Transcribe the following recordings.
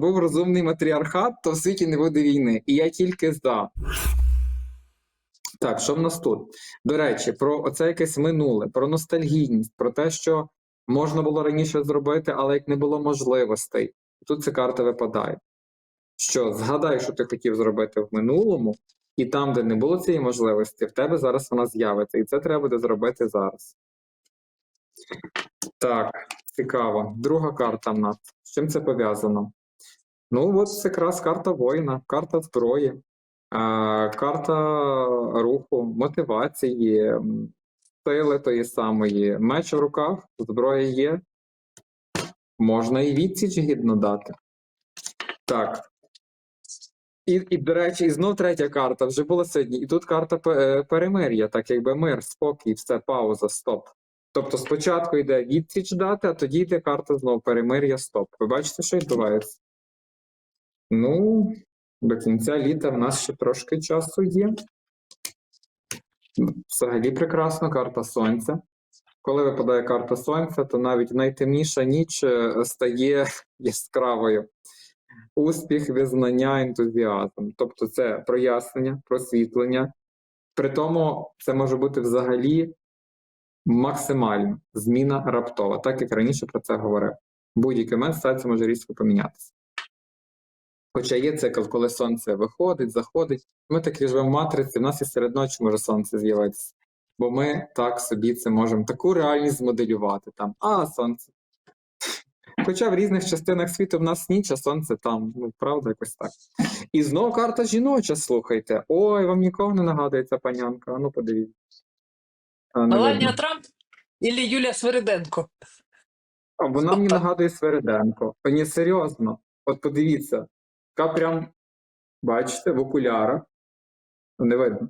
був розумний матріархат, то в світі не буде війни. І я тільки за. Так, що в нас тут? До речі, про оце якесь минуле, про ностальгійність, про те, що можна було раніше зробити, але як не було можливостей. Тут ця карта випадає. Що згадай, що ти хотів зробити в минулому, і там, де не було цієї можливості, в тебе зараз вона з'явиться. І це треба буде зробити зараз. Так, цікаво. Друга карта в нас. З чим це пов'язано? Ну, от якраз карта воїна, карта зброї, карта руху, мотивації, сили тої самої. Меч в руках, зброя є. Можна і відсіч гідно дати. Так. І, і, до речі, і знов третя карта вже була сьогодні. І тут карта е, перемир'я, так якби мир, спокій, все, пауза, стоп. Тобто спочатку йде відсіч дати, а тоді йде карта знову перемир'я, стоп. Ви бачите, що відбувається? Ну, до кінця літа в нас ще трошки часу є. Взагалі прекрасно, карта сонця. Коли випадає карта сонця, то навіть найтемніша ніч е, стає яскравою. Успіх, визнання, ентузіазм. Тобто це прояснення, просвітлення. При тому це може бути взагалі максимально зміна раптова, так як раніше про це говорив. Будь-який момент ситуація може різко помінятися. Хоча є цикл, коли сонце виходить, заходить. Ми таки живемо в матриці, в нас і серед ночі може сонце з'явитися. Бо ми так собі це можемо таку реальність змоделювати. Там, а, сонце. Хоча в різних частинах світу в нас ніч, а сонце там. Ну, правда, якось так. І знову карта жіноча, слухайте. Ой, вам нікого не нагадує ця панянка. А ну подивіться. Меланія. Трамп или Юлія Свириденко? А вона мені нагадує Свериденко. Ні, серйозно. От подивіться, така прям, бачите, в окулярах. Не видно.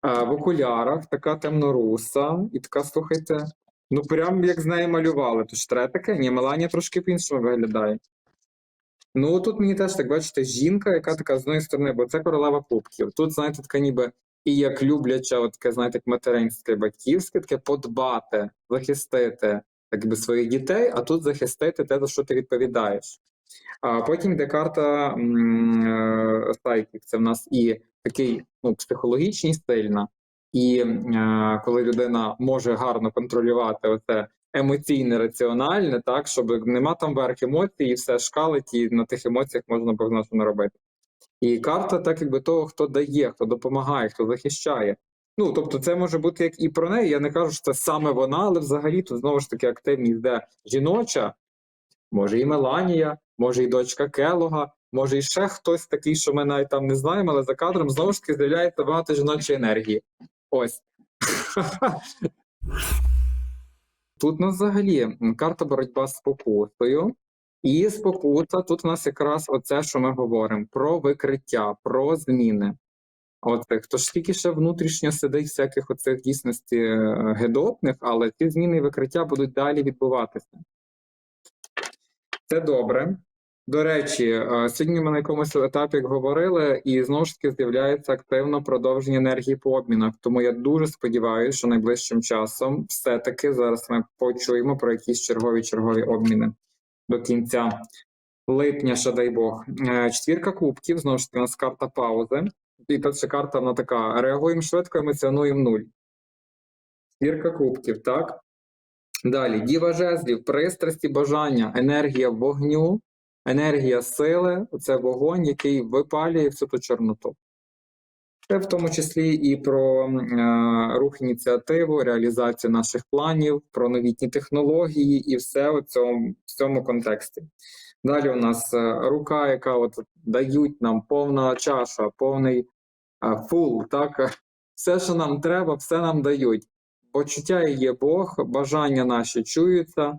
А, в окулярах, така темноруса, і така, слухайте, ну прям як з неї малювали. То ж треба таке? Ні, Меланія трошки по-іншому виглядає. Ну, тут мені теж так, бачите, жінка, яка така з одної сторони, бо це королева кубків. Тут, знаєте, така ніби і як любляча, от таке, знаєте, як материнське, батьківське, таке подбати, захистити так би своїх дітей, а тут захистити те, за що ти відповідаєш. А потім йде карта м, е, Це в нас і такий ну, психологічний сильна, і е, коли людина може гарно контролювати оце емоційне, раціональне, так, щоб нема там верх емоцій, і все шкалить, і на тих емоціях можна багато робити. І карта, так якби того, хто дає, хто допомагає, хто захищає. Ну, тобто, це може бути як і про неї. Я не кажу, що це саме вона, але взагалі тут знову ж таки активність де жіноча, може і Меланія, може і дочка Келога, може і ще хтось такий, що ми навіть там не знаємо, але за кадром знову ж таки з'являється багато жіночої енергії. Ось. Тут у нас взагалі карта боротьба з спокусою. І спокуса тут у нас якраз оце, що ми говоримо: про викриття, про зміни. Хто ж тільки ще внутрішньо сидить всяких оцих дійсності е, гидотних, але ці зміни і викриття будуть далі відбуватися. Це добре. До речі, е, сьогодні ми на якомусь етапі говорили, і знову ж таки з'являється активно продовження енергії по обмінах. Тому я дуже сподіваюся, що найближчим часом все-таки зараз ми почуємо про якісь чергові чергові обміни до кінця липня, ще дай Бог. Е, Четвірка кубків, знову ж таки, у нас карта паузи. І перша карта вона така: реагуємо швидко, емоціонуємо нуль. Четвірка кубків, так? Далі, діва жезлів, пристрасті, бажання, енергія вогню, енергія сили це вогонь, який випалює всю ту чорноту. Це в тому числі і про е, рух ініціативу, реалізацію наших планів, про новітні технології і все у цьому, в цьому контексті. Далі у нас е, рука, яка от дають нам повна чаша, повний е, фул, так? Все, що нам треба, все нам дають. Почуття є Бог, бажання наші чуються.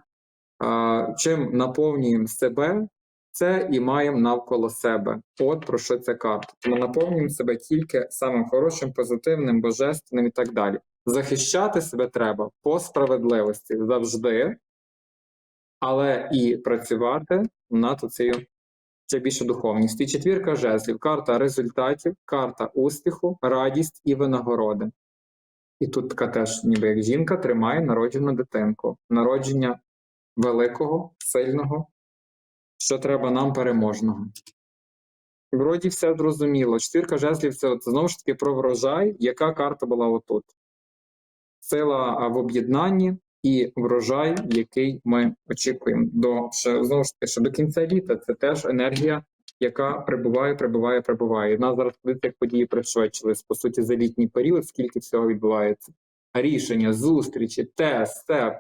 Чим наповнюємо себе, це і маємо навколо себе. От про що ця карта. Ми наповнюємо себе тільки самим хорошим, позитивним, божественним і так далі. Захищати себе треба по справедливості завжди, але і працювати над цією ще більше духовністю. І четвірка жезлів, карта результатів, карта успіху, радість і винагороди. І тут така теж, ніби як жінка, тримає народжену дитинку, народження великого, сильного, що треба нам переможного. Вроді все зрозуміло. Чотирка жезлів це от, знову ж таки про врожай, яка карта була отут. Сила в об'єднанні і врожай, який ми очікуємо. До ще, знову ж таки, ще до кінця літа це теж енергія, яка прибуває, прибуває, прибуває. В нас зараз як події пришвидшились. По суті, за літній період, скільки всього відбувається. Рішення, зустрічі, те,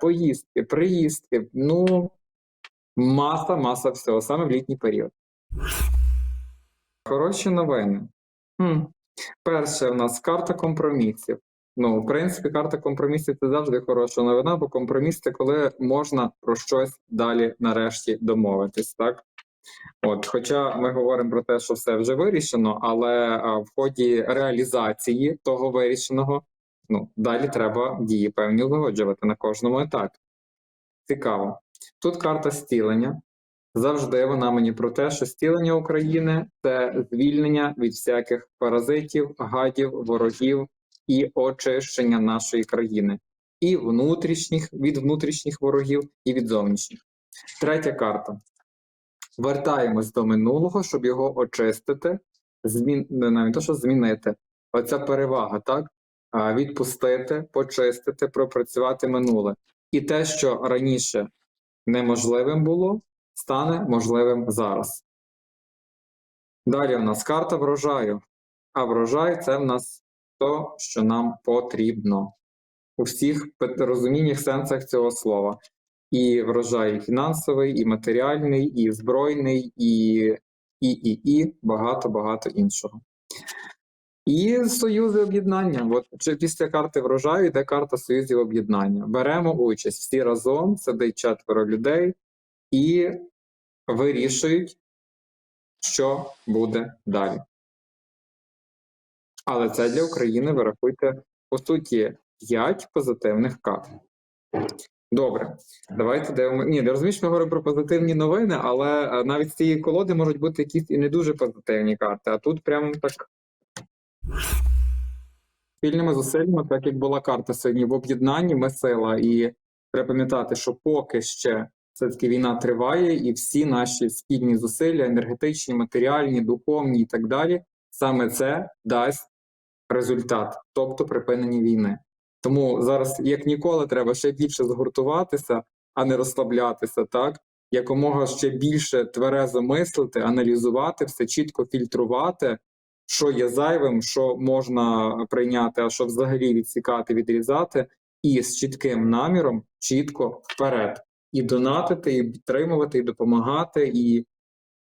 поїздки, приїздки. Ну, маса, маса всього, саме в літній період. Хороші новини. Хм. Перше, у нас карта компромісів. Ну, в принципі, карта компромісів це завжди хороша новина, бо компроміс це коли можна про щось далі нарешті домовитись, так? От, хоча ми говоримо про те, що все вже вирішено, але в ході реалізації того вирішеного, ну, далі треба дії певні узгоджувати на кожному етапі. Цікаво. Тут карта стілення. Завжди вона мені про те, що стілення України це звільнення від всяких паразитів, гадів, ворогів і очищення нашої країни, і внутрішніх від внутрішніх ворогів, і від зовнішніх. Третя карта. Вертаємось до минулого, щоб його очистити, змін... навіть то, що змінити. Оця перевага, так? Відпустити, почистити, пропрацювати минуле. І те, що раніше неможливим було, стане можливим зараз. Далі в нас карта врожаю. А врожай це в нас то, що нам потрібно у всіх розуміннях, сенсах цього слова. І врожай і фінансовий, і матеріальний, і збройний, і, і, і, і багато-багато іншого. І союзи об'єднання. От чи після карти врожаю йде карта союзів об'єднання. Беремо участь всі разом, сидить четверо людей і вирішують, що буде далі. Але це для України, ви по суті, 5 позитивних карт. Добре, давайте дивимо. Ні, не розумієш, ми говоримо про позитивні новини, але е, навіть з цієї колоди можуть бути якісь і не дуже позитивні карти. А тут прямо так спільними зусиллями, так як була карта сьогодні в об'єднанні, ми сила. І треба пам'ятати, що поки ще все-таки війна триває, і всі наші спільні зусилля, енергетичні, матеріальні, духовні і так далі, саме це дасть результат, тобто припинення війни. Тому зараз, як ніколи, треба ще більше згуртуватися, а не розслаблятися, так? Якомога ще більше тверезо мислити, аналізувати, все чітко фільтрувати, що є зайвим, що можна прийняти, а що взагалі відсікати, відрізати, і з чітким наміром чітко вперед. І донатити, і підтримувати, і допомагати. І,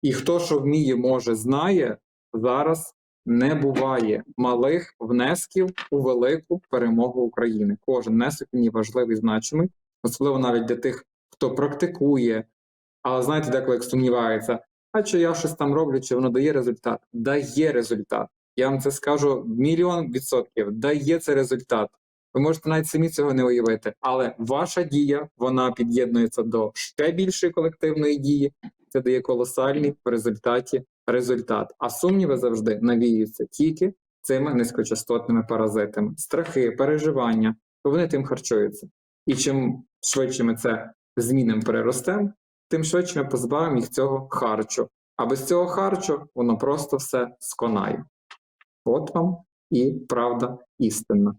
і хто що вміє, може, знає, зараз не буває малих внесків у велику перемогу України. Кожен внесок є важливий, значимий, особливо навіть для тих, хто практикує. Але знаєте, деколи як сумнівається, а чи я щось там роблю, чи воно дає результат? Дає результат. Я вам це скажу мільйон відсотків. Дає це результат. Ви можете навіть самі цього не уявити, але ваша дія вона під'єднується до ще більшої колективної дії. Це дає колосальний в результаті результат. А сумніви завжди навіються тільки цими низькочастотними паразитами. Страхи, переживання, вони тим харчуються. І чим швидше ми це змінимо переростемо, тим швидше ми позбавимо їх цього харчу. А без цього харчу воно просто все сконає. От вам і правда істинна.